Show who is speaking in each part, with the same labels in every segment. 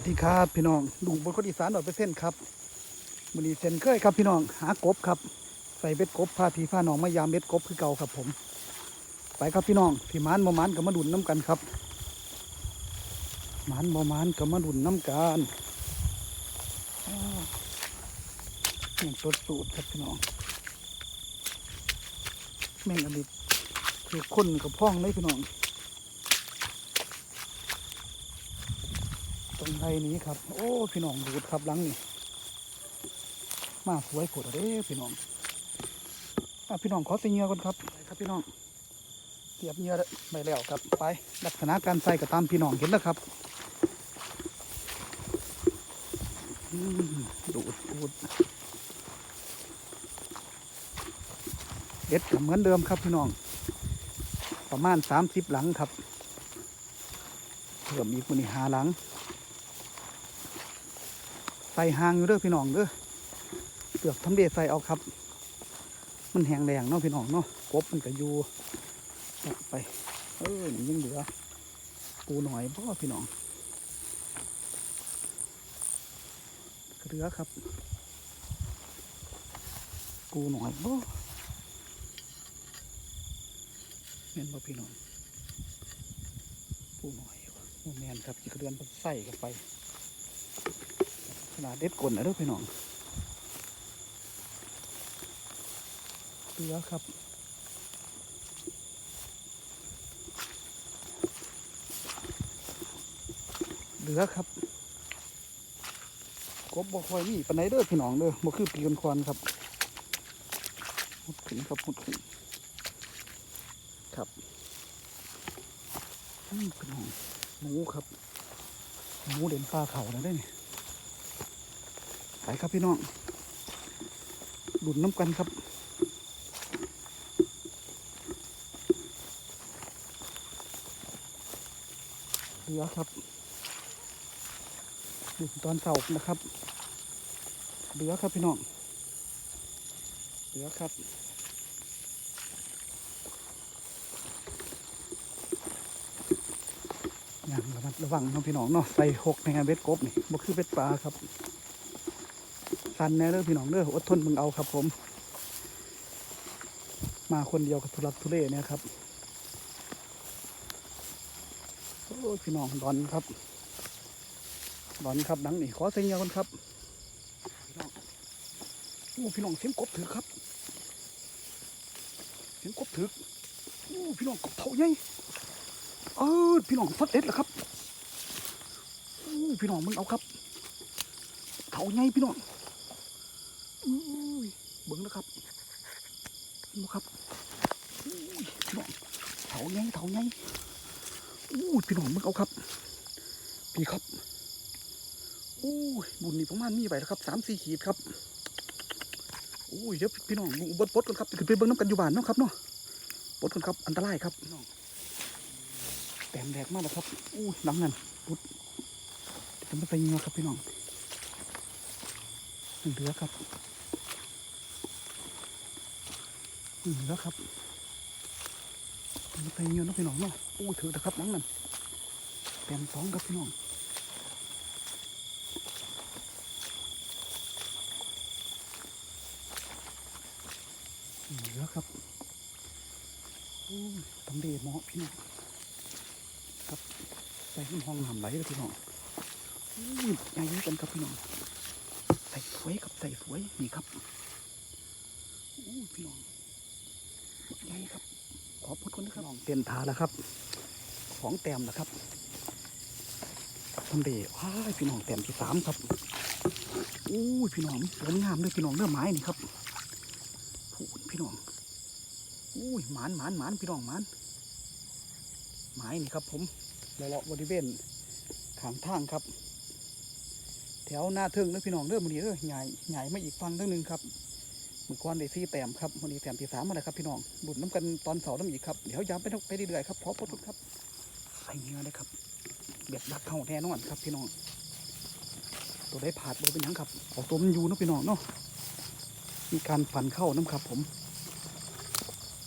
Speaker 1: สวัสดีครับพี่น้องลุงบนคนอีสานหน่อยเปอร์เซ็นต์ครับมือนี้เซ็นเคยครับพี่น้องหากบครับ ใส่เบ็ดกบพาพี่พาน้องมายามเบ็ดกบคือเก่าครับผม ไปครับพี่น้องพี่มานบ่หมานกับมาดุนน้ำกันครับหมานบ่หมานกับมาดุนน้ำกันอ้าวแม่งตดสูตรครับพี่น้อง แม่งอดิตคือคนกับพ่องเลยพี่น้อง ตรงไรนี้ครับ โอ้พี่น้องดูดครับลังนี่มาสวยโผดเด้พี่น้องอพี่น้องขอใส่เงื่อก่อนครับไปครับพี่น้องเทียบเงื่อไปแล้วครับไปลักษณะการใส่ก็ตามพี่น้องเห็นแล้วครับดูดดูดเด็ดเหมือนเดิมครับพี่น้อง ประมาณสามสิบหลังครับเพิ่มอีกคนนี้หาหลัง ส่หางอยู่เด้อพี่น้องเด้อเปลือกทำเดใส่เอาครับ มันแห้งแรงเนาะพี่น้องเนาะกบมันก็อยู่ไปเออยังเหลือปูหน่อยพ่พี่น้องเหลือครับ ปูหน่อยบ่เม่นบ่พี่น้องปูหน่อยโมแมนครับจีกระเดือนไปใส่กันไป นาดเด็ดกลนนะเด้อพี่น้องเรือครับเรือครับกบบ่คอยมีปนไหนเด้อพี่น้องเด้อบ่คือปีกันควันครับหุดขึ้นครับหุดขึ้นครับอืมพี่น้องหมูครับหมูเด่นปลาเขานะได้นี่ ไปครับพี่น้องดุนน้ำกันครับเหลือครับดุนตอนเสาร์นะครับเหลือครับพี่น้องเหลือครับอย่างระมัดระวังเนาะพี่น้องเนาะใส่หกในงานเบ็ดกบนี่บ่คือเบ็ดปลาครับ สันแน่เด้อพี่น้องเด้ออดทนมึงเอาครับ ผม มาคนเดียวกับทุลักทุเลเนี่ยครับโอ้พี่น้องดอนครับดอนครับดังนี่ขอเสียงเงียกันครับพี่น้องโอ้พี่น้องเสียงกบถือครับเสียงกบถือโอ้พี่น้องกบเท่าใหญ่เออพี่น้องฟัดเด็ดเหรอครับโอ้พี่น้องมึงเอาครับเท่าใหญ่พี่น้อง เบิ้งนะครับเห็นบ่ครับพี่น้องเถาไงเถาไงอุ้ยพี่น้องมึงเอาครับ พี่ครับอุ้ยบุญนี่ประมาณมีไปแล้วครับสามสี่ขีดครับอุ้ยเดี๋ยวพี่น้องบดปดกันครับขึ้นไปเบิ้งน้ำกันอยู่บ้านเนาะครับเนาะปดกันครับอันตรายครับพี่น้องแตมแดกมากแล้วครับอุ้ยหลังนั่นปุดจะไม่ใส่เงือครับพี่น้อง เหลือครับอืมแล้วครับไปเงี้ยน้องพี่น้องเนาะโอ้ถือนะครับนังนั่นแต้มสองครับพี่น้องอืมแล้วครับโอ้ทำเดเหมาะพี่น้องครับใส่ห้องหำไหลเลยพี่น้องโอ้ยใหญ่กันครับพี่น้อง ใส่สวยครับใส่สวยนี่ครับโอ้ยพี่น้องใหญ่ครับ ขอบคุณนะครับเต็นทาแล้วครับ ของแต้มนะครับทำเดว้ายพี่น้องแต้มที่สามครับอู้ยพี่น้องสวยงามเลยพี่น้องเนื้อไม้นี่ครับพูนพี่น้องอู้ยหมานหมานหมานพี่น้องหมานไม้นี่ครับ ผมเลาะๆบริเวณขางทางครับแถวหน้าเทิงนะพี่น้องเด้อมันนี้เด้อใหญ่ใหญ่มาอีกฟังทั้งนึงครับมือก้อนได้ซี่แต้มครับวันนี้แต้มที่สามมาแล้วครับพี่น้องบุญน้ำกันตอนเสาร์น้ำอีกครับเดี๋ยวยามไปไปเรื่อยๆครับพอปทุดครับใส่เงี้ยเลยครับเบียดรักเข้าแน่นอนครับพี่น้อง ตัวได้ผาดบเป็นยังครับเอาตัวมันอยู่นะพี่น้องเนาะมีการฝันเข้าน้ำครับ ผม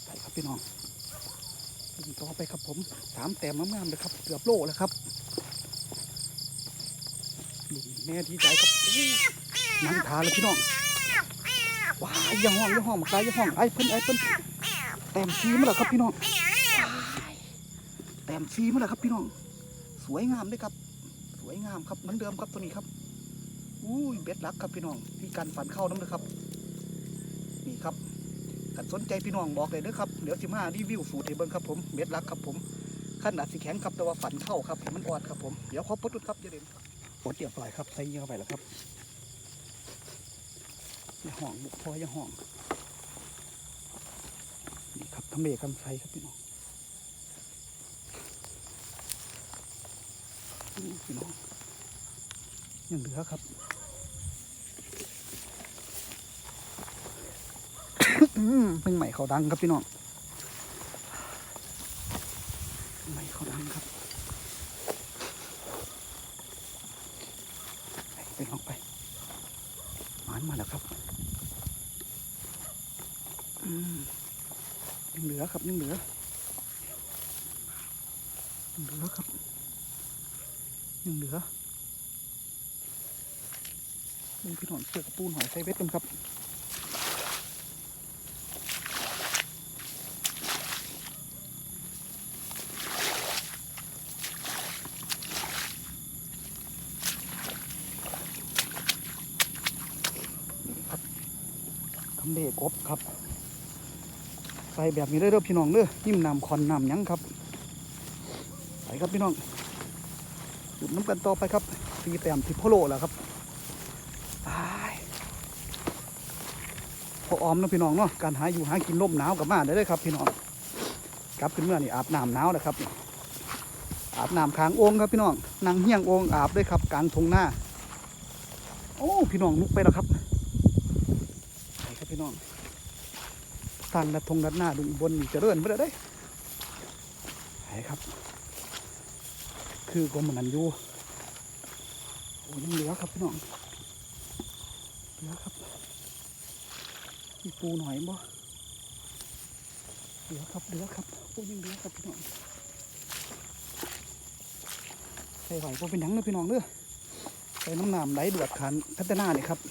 Speaker 1: ไปครับพี่น้องต่อไปครับผมสามแต้มงามๆเลยครับ เกือบโลแล้วครับ แม่ที่ใจครับนั่งทาเลยพี่น้องว้ายยังห้องยังห้องมาไกลยังห้องไอ้เพิ่นไอ้เพิ่นแต้มซีมาแล้วครับพี่น้องแต้มซีมาแล้วครับพี่น้อง สวยงามเลยครับ สวยงามครับเหมือนเดิมครับตัวนี้ครับอุ้ยเบ็ดรักครับพี่น้องที่การฝันเข้าน้ำเลยครับ นี่ครับถ้าสนใจพี่น้องบอกเลยเด้อครับเดี๋ยวสิมารีวิวสูตรให้เบิ่งครับผมเบ็ดรักครับผมขั้นอาจสิแข็งครับแต่ว่าฝันเข้าครับมันอ่อนครับผมเดี๋ยวขอปลดดุดครับอย่าเด่นครับ ปดเดี๋ยวปล่อยครับใส่เยอะไปแล้วครับอย่าห่องบุกพออย่าห่องนี่ครับทำเลกำไสครับพี่น้องพี่น้องยังเหลือครับเพิ่งใหม่เขาดังครับพี่น้องใหม่เขาดังครับ ไปไปน้องไปหมานมาแล้วครับยังเหลือครับยังเหลือยังเหลือครับยังเหลือมึงพี่น้องเสือกระปูนหอยไซเวทกันครับ เลกบครับ ใส่แบบนี้เลยเด้อพี่น้องเด้อนิ่มน้ำคอนน้ำยังครับไปครับพี่น้องจุดน้ำกันต่อไปครับตีแต้มที่โพโลแล้วครับไปพอออมนะพี่น้องเนาะการหาอยู่หากินร่มหนาวกับมาได้เลยครับ พี่น้องกลับขึ้นเมื่อนี่อาบน้ำหนาวนะครับ อาบน้ำค้างโอ่งครับพี่น้องนั่งเฮียงโอ่งอาบด้วยครับกลางทงหน้า โอ้พี่น้องลุกไปแล้วครับ พี่น้องทางดัดทงดัดหน้าดุงบนจะเริ่นไปแล้ได้ไปครับ คือกรมมันอยู่โอ้ยังเหลือครับพี่น้องเหลือครับมีปูหน่อยบ่เหลือครับเหลือครับโอ้ยังเหลือครับพี่น้องใส่ไหวพอเป็นหยังเด้อพี่น้องเด้อใส่น้ำหน้ำไหลเดือดขันพัฒนาเนี่ยครับ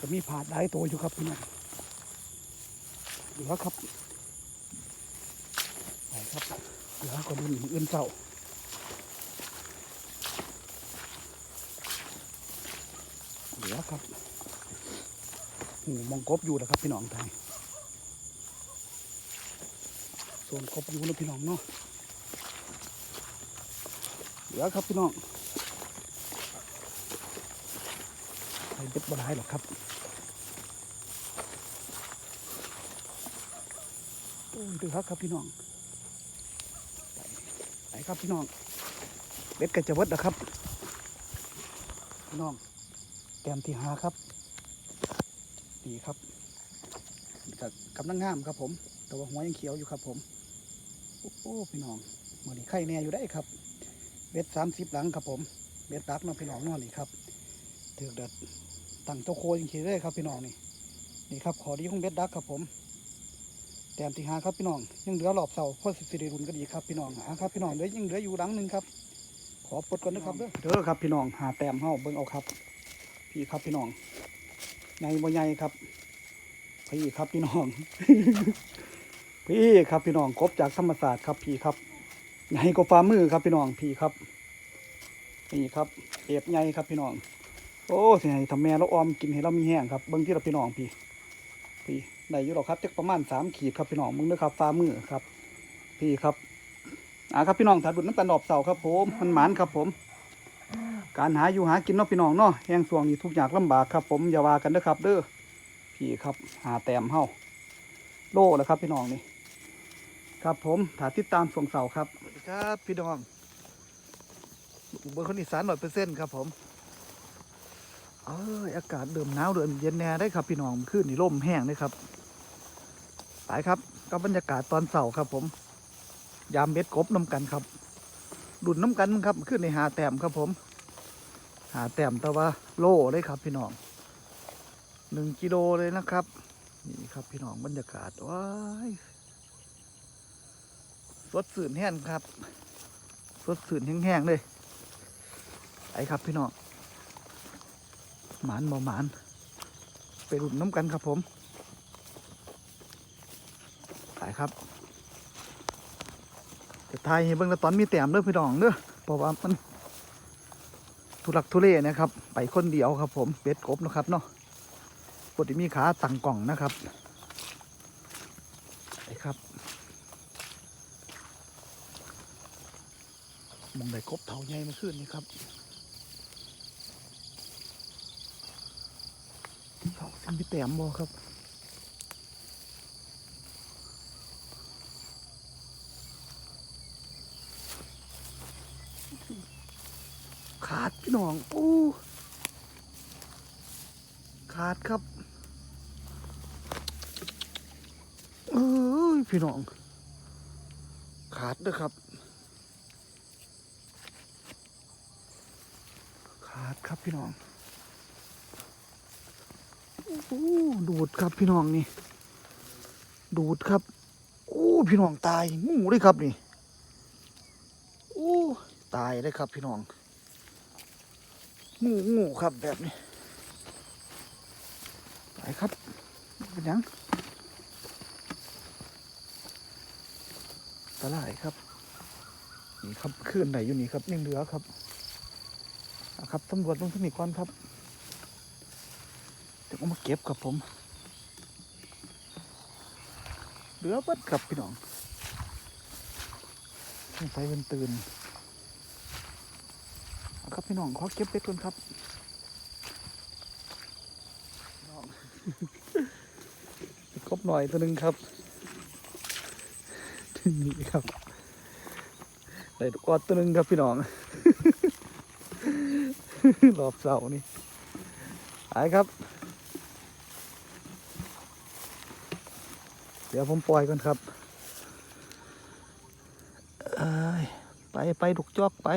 Speaker 1: ก็มีผาดได้โตวอยู่ครับพี่น้องเหลือครับไปครับเหลือก็ดูหนึ่งอื่นเจ้าเหลือครับหูมองกบอยู่นะครับพี่น้องไทยส่วนกบอยู่นะพี่น้องเนาะเหลือครับพี่น้องใส่เบ็ดบ่ได้หรอกครับ โอ้ย ดูครับครับพี่น้องไปครับพี่น้องเบ็ดกระจะเวิดนะครับพี่น้องแต้มที่หาครับนี่ครับกับกำลังงามครับผม แต่ว่าหัวยังเขียวอยู่ครับผมโอ้โหพี่น้องมือนี้ไข่แน่อยู่ได้ครับ เบ็ดสามสิบหลังครับผมเบ็ดรักน้องพี่น้องนอนนี่ครับถือเด็ดตั้งเจ้าโคยังเขียวได้ครับพี่น้องนี่นี่ครับขอดีของเบ็ดรักครับผม ต้มที่หาครับพี่น้องยังเหลือหลอบเสาพ่อสิริรุนก็ดีครับพี่น้องหาครับพี่น้องเหลือยังเหลืออยู่หลังหนึ่งครับ ขอปลดก่อนนะครับเด้อเด้อครับพี่น้องหาแต้มเฮาเบิ่งเอาครับ พี่ครับพี่น้องใหญ่บ่ใหญ่ครับพี่ครับพี่น้อง พี่ครับพี่น้องกบจากธรรมศาสตร์ครับพี่ครับใหญ่กว่าฝ่ามือครับพี่น้องพี่ครับนี่ครับเอฟใหญ่ครับพี่น้อง โอ้สิให้ทำแม่เราออมกินให้เรามีแห้งครับเบิ่งที่เราพี่น้องพี่พี่ ได้อยู่หรอกครับจักประมาณสามขีดครับพี่น้องมึงเด้อครับฟ้ามือครับ พี่ครับอ่าครับพี่น้องถัดบุญน้ำตาลดอบเสาครับผมมันหมานครับผม การหาอยู่หากินเนาะพี่น้องเนาะแห้งสวงนี่ทุกอย่างลำบากครับ ผมอย่าว่ากันเด้อครับ เด้อพี่ครับ หาแต้มเฮาโล่แล้วครับ พี่น้องนี่ครับผมถาติดตามสวงเสาครับครับพี่น้องอุบลคนอีสานร้อยเปอร์เซ็นต์ครับผมเอออากาศเดิมหนาวเดิมเย็นแน่ได้ครับพี่น้องขึ้นนี่ร่มแห้งเลยครับ ไปครับกับบรรยากาศตอนเสาร์ครับ ผม ยามเบ็ดกบน้ำกันครับ ดุนน้ำกันครับ ขึ้นในหาแต้มครับผม หาแต้มแต่ว่าโล่เลยครับ พี่น้องหนึ่งกิโลเลยนะครับ นี่ครับพี่น้องบรรยากาศว้ายสดสื่นแห้งครับสดสื่นแห้งๆเลยไปครับพี่น้องหมานบ่หมาน ไปรุนน้ำกันครับผม ไปครับจะทายให้เบิ่งแล้วตอนมีแต้มเด้อพี่น้องเด้อเพราะว่ามันทุลักทุเลนะครับ ไปคนเดียวครับผมเป็ดกบนะครับเนาะปกติมีขาตั้งกล่องนะครับไปครับมองได้กบเท่าใหญ่มาขึ้นนี่ครับเขาสิมีแต้มบ่ครับ ขาด พี่น้องโอ้ขาดครับเอ้ยพี่น้อง ขาดเด้อครับ ขาดครับพี่น้องโอ้ดูดครับพี่น้องนี่ ดูดครับ โอ้พี่น้องตายงูเลยครับนี่ โอ้ตายเลยครับพี่น้อง งูงูครับแบบนี้ ไปครับเป็นยังตะไลายครับ นี่ครับขึ้นไหนอยู่นี่ครับยังเหลือครับครับตำรวจลงที่นี่ก่อนครับเดี๋ยวเอามาเก็บครับผมเหลือเบิดครับพี่น้องไฟเป็นตื่น ครับพี่น้องขอเก็บเป็ดก่อนครับครบหน่อยตัวหนึ่งครับนี่ครับได้กออดตัวหนึ่งครับพี่น้องรอบเสานี่ไปครับ เดี๋ยวผมปล่อยก่อนครับ ไปไปดุกจอกไป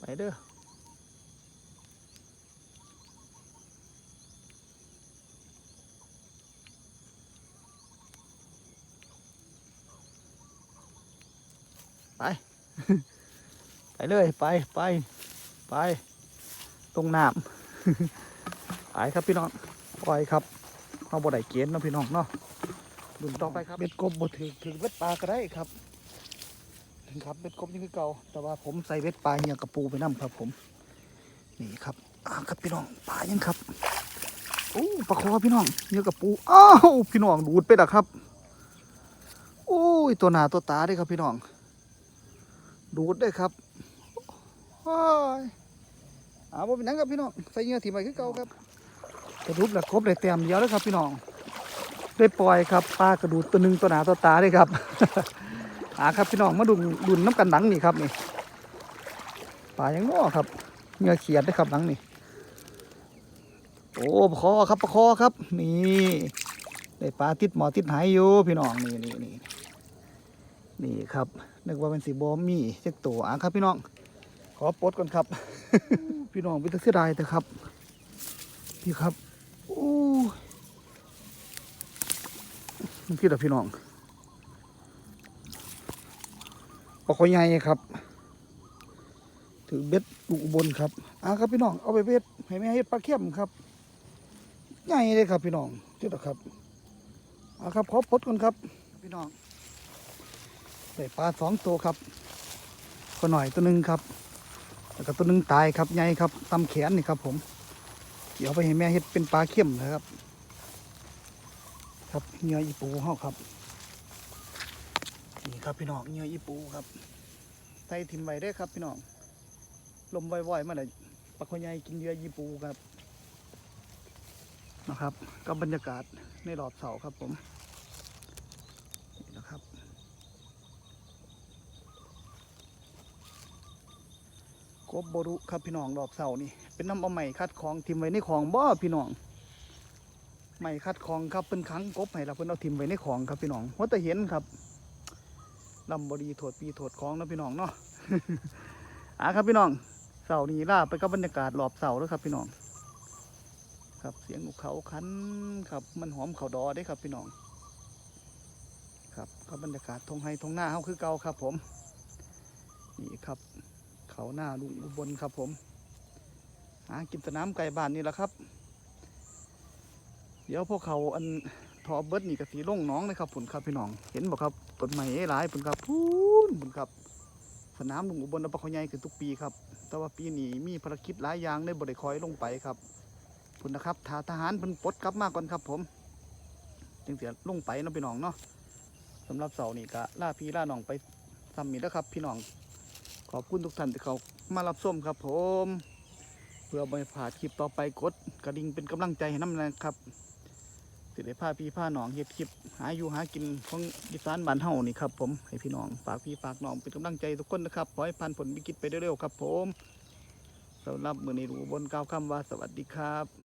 Speaker 1: ไป เด้อไป ไปเลย ไปไปไป ตรงน้ำไปครับพี่น้องปล่อยครับเอาบ่ได้เกณฑ์เนาะพี่น้องเนาะดุนต่อไปครับเบ็ดกบบ่ถือถือเบ็ดปลาก็ได้ครับ ครับเบ็ดกบยังคือเก่าแต่ว่าผมใส่เบ็ดปลาเหี่ยกระปูไปน้ำครับ ผม นี่ครับอ่าครับพี่น้องปลายังครับโอ้ปลาคอพี่น้องเหี่ยกระปูอ้าวพี่น้องดูดไปละครับ โอ้ยตัวหนาตัวตาเด้ครับพี่น้อง ดูดได้ครับว้ายอาบ่เป็นหยังครับพี่น้องใส่เงื่อถิ่มไปคือเก่าครับกระดูกแล้วครบได้เต็มเดียวแล้วครับ พี่น้อง ได้ปล่อยครับปลากระดูดตัวหนึ่งตัวหนาตัวตาได้ครับ อาครับพี่น้องมาดุนดุนน้ำกันหนังนี่ครับนี่ปลายังง้อครับเงือเขียดได้ครับหนังนี่โอ้ปลาคอครับปลาคอครับนี่ได้ปลาติดหมอติดหายอยู่พี่น้องนี่นี่นี่นี่ครับนึกว่าเป็นสีบอมมี่เช็คตัวอะครับพี่น้อง ขอปลดก่อนครับ พี่น้องเป็นตะเสียดายแต่ครับพี่ครับโอ้คิดอะพี่น้อง ปลาคอยใหญ่ครับ ถือเบ็ดลูกอุบลครับอะครับพี่น้องเอาไปเบ็ดให้แม่เฮ็ดปลาเข้มครับ ใหญ่เลยครับพี่น้องเจ้าครับอะครับขอปลดก่อนครับ พี่น้องใส่ปลาสองตัวครับก็หน่อยตัวหนึ่งครับแล้วก็ตัวหนึ่งตายครับใหญ่ครับตำแขนนี่ครับผม เดี๋ยวไปให้แม่เฮ็ดเป็นปลาเข้มนะครับ ครับเหงื่ออีปูเฮาครับ นี่ครับพี่น้องเหงื่ออีปูครับใส่ทิมไว้ได้ครับพี่น้องลมบ่อยๆมาเลยปลาคอใหญ่กินเหยื่ออีปูครับนะครับ ก็บรรยากาศในรอบเสาครับผมนี่นะครับกบบรุครับพี่น้องดอกเสานี่ เป็นน้ำเอาใหม่คัดของทิมไว้ในของบ่พี่น้องใหม่คัดของครับเป็นครั้งกบให้เราเพิ่นเอาทิมไว้ในของครับพี่น้องว่าแต่เห็นครับ ลำบดีโถดปีโถดของนะพี่น้องเนาะอ่าครับพี่น้องเสานี่ล่าไปกับบรรยากาศรอบเสาแล้วครับพี่น้อง ครับเสียงนกเขาคันครับ มันหอมเขาดอได้ครับพี่น้อง ครับกับบรรยากาศทงไฮทงหน้าเฮาคือเก่าครับ ผม นี่ครับ เขาหน้าลุงอุบลครับ ผมหากินสนามไก่บ้านนี่แหละครับ เดี๋ยวพวกเขาอัน ทอเบิดนี่กสีลงน้องเลยครับผุนครับพี่น้อง เห็นบ่ครับต้นไม้หลายผุนครับพูนผุนครับ สนามลงอุบลอำเภอเขาใหญ่ขึ้นทุกปีครับ แต่ว่าปีนี้มีภารกิจหลายอย่างเลยบ่ได้คอยลงไปครับผุนนะครับทาทหารเพิ่นปลดกลับมาก่อนครับ ผมจึงเสียลงไปเนาะพี่น้องเนาะสำหรับเสาร์นี้ก็ล่าพี่ล่าน้องไปซ้ำมีแล้วครับ พี่น้องขอบคุณทุกท่านที่เขามารับชมครับผม เพื่อไม่พลาดคลิปต่อไปกดกระดิ่งเป็นกำลังใจให้น้ำนะครับ สิได้พาพี่พาน้องเฮ็ดคลิป หาอยู่หากินของอีสานบ้านเฮานี่ครับผมให้พี่น้องฝากพี่ฝากน้องเป็นกำลังใจทุกคนนะครับขอให้ผ่านผลวิกฤตไปเร็วๆครับผมสำหรับมือนี้รู้บนก้าวคำว่าสวัสดีครับ